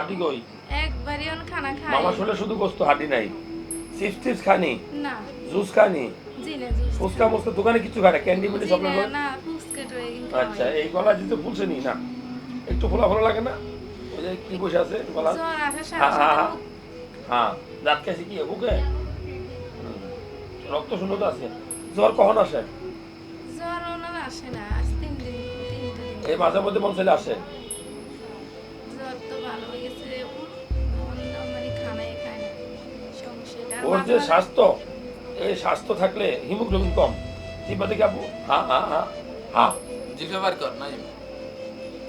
হাডি কই? একবারই অন খানা খাই। মামা শোলে শুধু গোস্ত হাডি নাই। চিপস টিপস খানি? না। জুস খানি? জি না জুস ফুচকা মুচকা দোকানে কিছু খায় না? ক্যান্ডি মিন্ডি চকলেট না, ফুচকা আচ্ছা এই গলা দিতে ফুলছে নি? না। একটু ফোলা ফোলা লাগে না? ওই যে কি বসে আছে গলা? জ্বর আসে হ্যাঁ, হ্যাঁ, হ্যাঁ। দাঁত কাছে কি বুকে। রক্ত শূন্যতা আছে। জ্বর কখন আসে? জ্বর ওনার আসে না আজ তিন দিন এই মাঝে মধ্যে মন চাইলে আসে? ওর যে স্বাস্থ্য এই স্বাস্থ্য থাকলে হিমোগ্লোবিন কম। চিপা দেখে আপু? হ্যাঁ হ্যাঁ হ্যাঁ হ্যাঁ জিভে বাইর কর নাই। মাঝে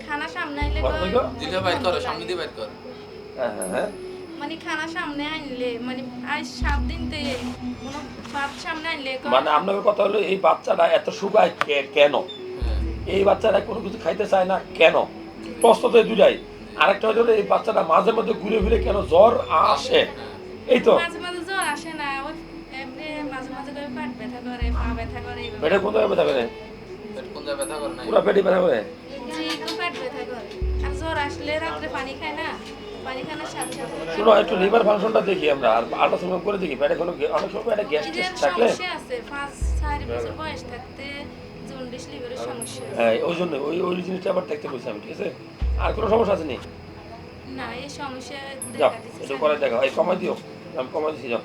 খানা সামনে আইলে কয়, জিভে বাইর কর সামনে দিয়ে বাইর কর। হ্যাঁ হ্যাঁ হ্যাঁ। মানে খানা সামনে আনলে মানে আজ সাত দিন তে কোনো ভাত সামনে আনলে কয়, মানে আপনার কথা হলো এই বাচ্চাটা এত শুকায় কে- কেন? হ্যাঁ। এই বাচ্চাটা কোনো কিছু খাইতে চায় না কেন? প্রশ্ন তো দুটাই আরেকটা হলো এই বাচ্চাটা মাঝে মধ্যে ঘুরে ফিরে কেন জ্বর আসে? এই তো। মাঝে মাঝে জ্বর আসে না ওই এমনি মাঝে মাঝে করে পেট ব্যথা করে পা ব্যথা করে পেটে কোন জায়গায় ব্যথা করে? পেট কোন জায়গায় ব্যথা করে নাই? পুরো পেটে ব্যথা করে? জি তো পেট ব্যথা করে। আর জ্বর আসলে রাত্রে পানি খায় না। পানি খানোর সাথে সাথে শুনো একটু লিভার ফাংশনটা দেখি আমরা। আর আল্ট্রাসাউন্ড করে দেখি পেটে কোনো অনেক সময় পেটে গ্যাস থাকলে সমস্যা আছে পাঁচ চার বছর বয়স থাকতে জন্ডিস লিভারের সমস্যা হ্যাঁ ওই জন্য ওই ওই জিনিসটা আবার দেখতে বলছি আমি ঠিক আছে? আর কোনো সমস্যা আছে নি? না এই সমস্যা দেখা দিচ্ছে একটু করে দেখো এই কমাই দিও আমি কমাই দিচ্ছি যাও।